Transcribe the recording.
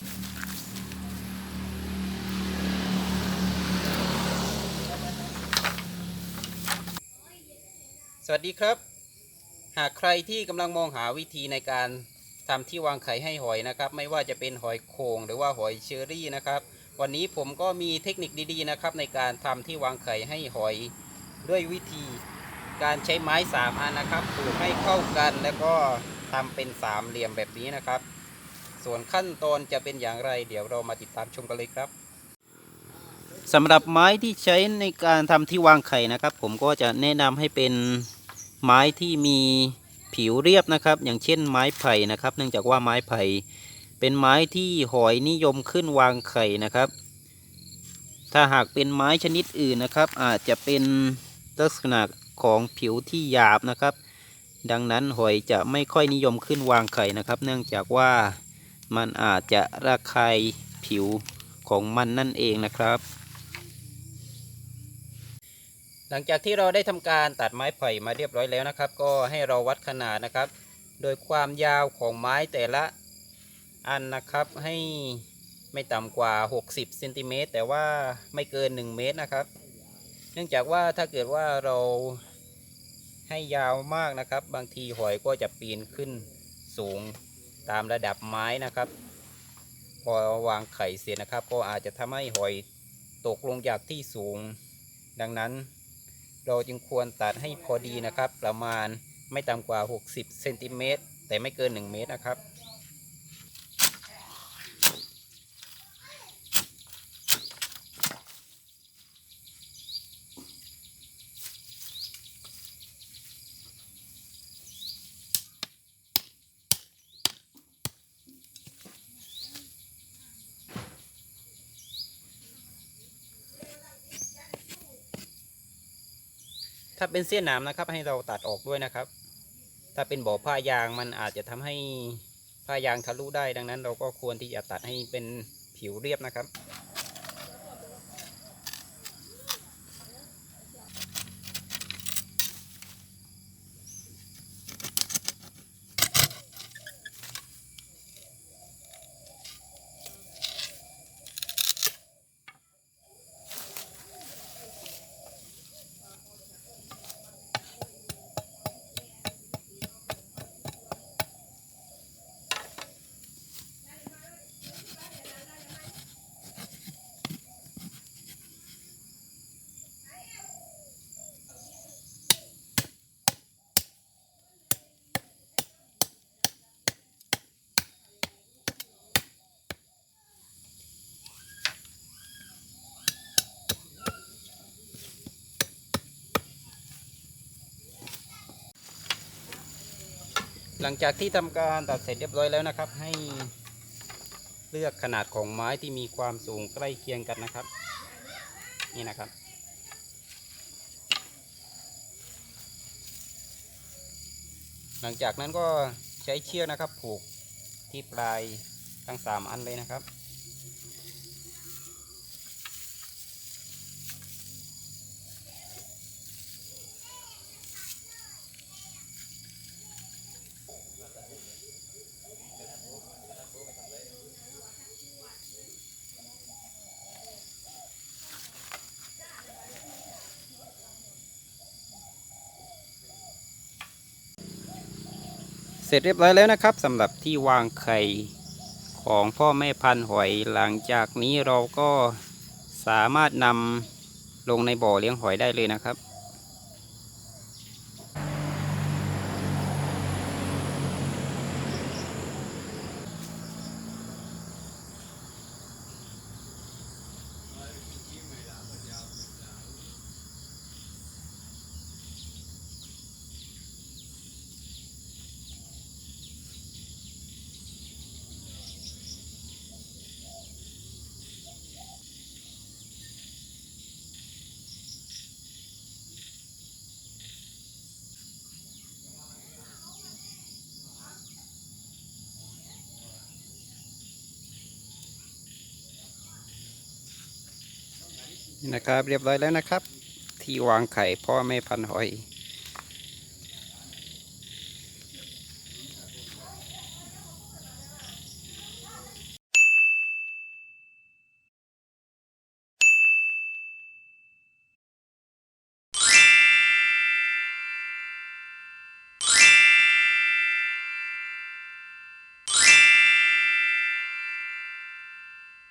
สวัสดีครับ หากใครที่กำลังมองหาวิธีในการทำที่วางไข่ให้หอยนะครับ ไม่ว่าจะเป็นหอยโขงหรือว่าหอยเชอรี่นะครับ วันนี้ผมก็มีเทคนิคดีๆนะครับ ในการทำที่วางไข่ให้หอยด้วยวิธีการใช้ไม้สามอันนะครับผูกให้เข้ากันแล้วก็ทำเป็นสามเหลี่ยมแบบนี้นะครับ ส่วนขั้นตอนจะเป็นอย่างไร เดี๋ยวเรามาติดตามชมกันเลยครับสำหรับไม้ที่ใช้ในการทำที่วางไข่นะครับ ผมก็จะแนะนำให้เป็นไม้ที่มีผิวเรียบนะครับ อย่างเช่นไม้ไผ่นะครับ เนื่องจากว่าไม้ไผ่เป็นไม้ที่หอยนิยมขึ้นวางไข่นะครับ ถ้าหากเป็นไม้ชนิดอื่นนะครับ อาจจะเป็นลักษณะของผิวที่หยาบนะครับ ดังนั้นหอยจะไม่ค่อยนิยมขึ้นวางไข่นะครับ เนื่องจากว่า มันอาจจะระคายผิวของมันนั่นเองนะครับ หลังจากที่เราได้ทำการตัดไม้ไผ่มาเรียบร้อยแล้วนะครับ ก็ให้เราวัดขนาดนะครับ โดยความยาวของไม้แต่ละอันนะครับให้ไม่ต่ำกว่า 60เซนติเมตรแต่ว่าไม่เกิน 1 เมตรนะครับ เนื่องจากว่าถ้าเกิดว่าเราให้ยาวมากนะครับ บางทีหอยก็จะปีนขึ้นสูง ตามระดับไม้นะครับ พอวางไข่เสร็จนะครับ ก็อาจจะทำให้หอยตกลงจากที่สูง ดังนั้นเราจึงควรตัดให้พอดีนะครับ ประมาณไม่ต่ำกว่า 60เซนติเมตรแต่ไม่เกิน 1 เมตรนะครับ ถ้าเป็นเส้นหนามนะครับ ให้เราตัดออกด้วยนะครับ ถ้าเป็นบ่อผ้ายางมันอาจจะทำให้ผ้ายางทะลุได้ดังนั้น เราก็ควรที่จะตัดให้เป็นผิวเรียบนะครับ หลังจากที่ทำการตัดเสร็จเรียบร้อยแล้วนะครับ ให้เลือกขนาดของไม้ที่มีความสูงใกล้เคียงกันนะครับ นี่นะครับ หลังจากนั้นก็ใช้เชือกนะครับผูกที่ปลายทั้งสามอันเลยนะครับ เสร็จเรียบร้อยแล้วนะครับสำหรับที่วางไข่ของพ่อแม่พันธุ์หอยหลังจากนี้เราก็สามารถนำลงในบ่อเลี้ยงหอยได้เลยนะครับ นี่นะครับ เรียบร้อยแล้วนะครับ ที่วางไข่พ่อแม่พันธุ์หอย